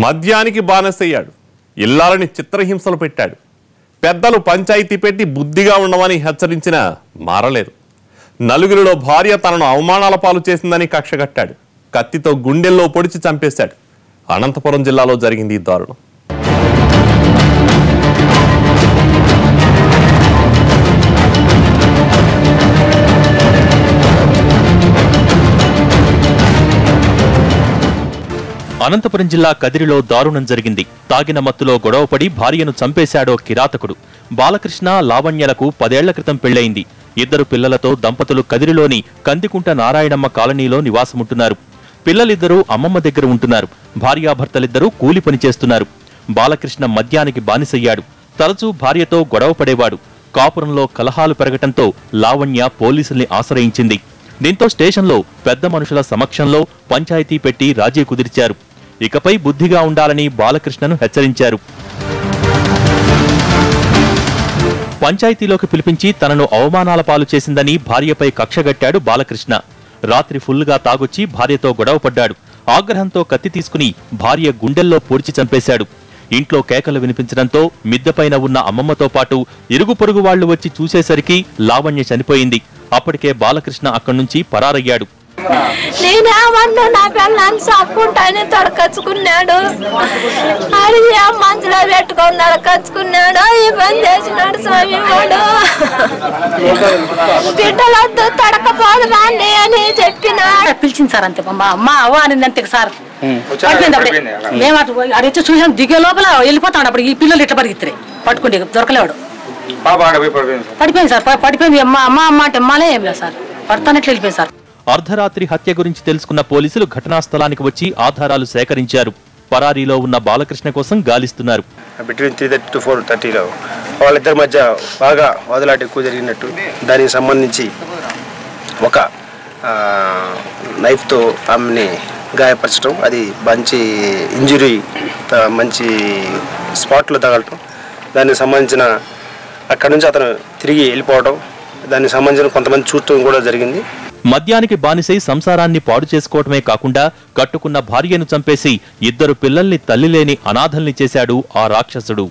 మద్యానికి బానిసయ్యాడు. ఇల్లాలని చిత్రహింసలు పెట్టాడు. పెద్దలు పంచాయతీ పెట్టి బుద్ధిగా ఉండమని హెచ్చరించినా మారలేదు. నలుగురిలో భార్య తనను అవమానాల పాలు చేసిందని కక్షగట్టాడు కత్తితో గుండెల్లో పొడిచి చంపేశాడు. అనంతపురం జిల్లాలో జరిగింది ఈ దారుణం. అనంతపురం జిల్లా కదిరిలో దారుణం జరిగింది. తాగిన మత్తులో గొడవపడి భార్యను చంపేశాడో కిరాతకుడు. బాలకృష్ణ లావణ్యలకు పదేళ్ళ క్రితం పెళ్ళయింది ఇద్దరు పిల్లలతో దంపతులు కదిరిలోని కందికుంట నారాయణమ్మ కాలనీలో నివాసముంటున్నారు. పిల్లలిద్దరూ అమ్మమ్మ దగ్గర ఉంటున్నారు. భార్యాభర్తలిద్దరూ కూలి పని చేస్తున్నారు. బాలకృష్ణ మద్యానికి బానిసయ్యాడు. తరచూ భార్యతో గొడవ పడేవాడు కాపురంలో కలహాలు పెరగటంతో లావణ్య పోలీసుల్ని ఆశ్రయించింది. దీంతో స్టేషన్లో పెద్ద మనుషుల సమక్షంలో పంచాయతీ పెట్టి రాజీ కుదిర్చారు. ఇకపై బుద్ధిగా ఉండాలని బాలకృష్ణను హెచ్చరించారు. పంచాయతీలోకి పిలిపించి తనను అవమానాల పాలు చేసిందని భార్యపై కక్షగట్టాడు బాలకృష్ణ. రాత్రి ఫుల్గా తాగొచ్చి భార్యతో గొడవపడ్డాడు ఆగ్రహంతో కత్తి తీసుకుని భార్య గుండెల్లో పొడిచి చంపేశాడు. ఇంట్లో కేకలు వినిపించడంతో మిద్దెపైన ఉన్న అమ్మమ్మతో పాటు ఇరుగు పొరుగు వాళ్ళు వచ్చి చూసేసరికి లావణ్య చనిపోయింది. అప్పటికే బాలకృష్ణ అక్కడి నుంచి పరారయ్యాడు. నేనేమన్నా నా పిల్లని చప్పుంటానే తడకచ్చుకున్నాడు. అడిగి ఆ మంచులో పెట్టుకొని తడకచ్చుకున్నాడు. ఈ పని చేసినాడు స్వామి వాడు. బిడ్డలొద్దు తడకపోదు రాండి అని చెప్పిన. పిలిచింది సార్ అంతే మా అమ్మ అవ్వ అనింది అంతే సార్. పడిపోయింది అప్పుడే. మేము అటు అటు వచ్చి చూసాం దిగే లోపల వెళ్ళిపోతాడు అప్పుడు. ఈ పిల్లలు ఇట్లా పరిగెత్తారు. పట్టుకుంటే దొరకలేవాడు. పడిపోయింది సార్. పడిపోయింది సార్ ప- పడిపోయింది. అమ్మ అమ్మ అమ్మ అంటే అమ్మాలే ఏం లేదు సార్. పడతానట్లు వెళ్ళిపోయింది సార్. అర్ధరాత్రి హత్య గురించి తెలుసుకున్న పోలీసులు ఘటనా స్థలానికి వచ్చి ఆధారాలు సేకరించారు. పరారీలో ఉన్న బాలకృష్ణ కోసం గాలిస్తున్నారు. Between three thirty to four థర్టీలో వాళ్ళిద్దరి మధ్య బాగా వదలాట ఎక్కువ జరిగినట్టు దానికి సంబంధించి ఒక నైఫ్తో ఆమెని గాయపరచడం అది మంచి ఇంజురీ మంచి స్పాట్లో తగలటం దానికి సంబంధించిన అక్కడ నుంచి అతను తిరిగి వెళ్ళిపోవడం దానికి సంబంధించిన కొంతమంది చూడటం కూడా జరిగింది. మద్యానికి బానిసై సంసారాన్ని పాడు చేసుకోవటమే కాకుండా కట్టుకున్న భార్యను చంపేసి ఇద్దరు పిల్లల్ని తల్లిలేని అనాథల్ని చేశాడు ఆ రాక్షసుడు.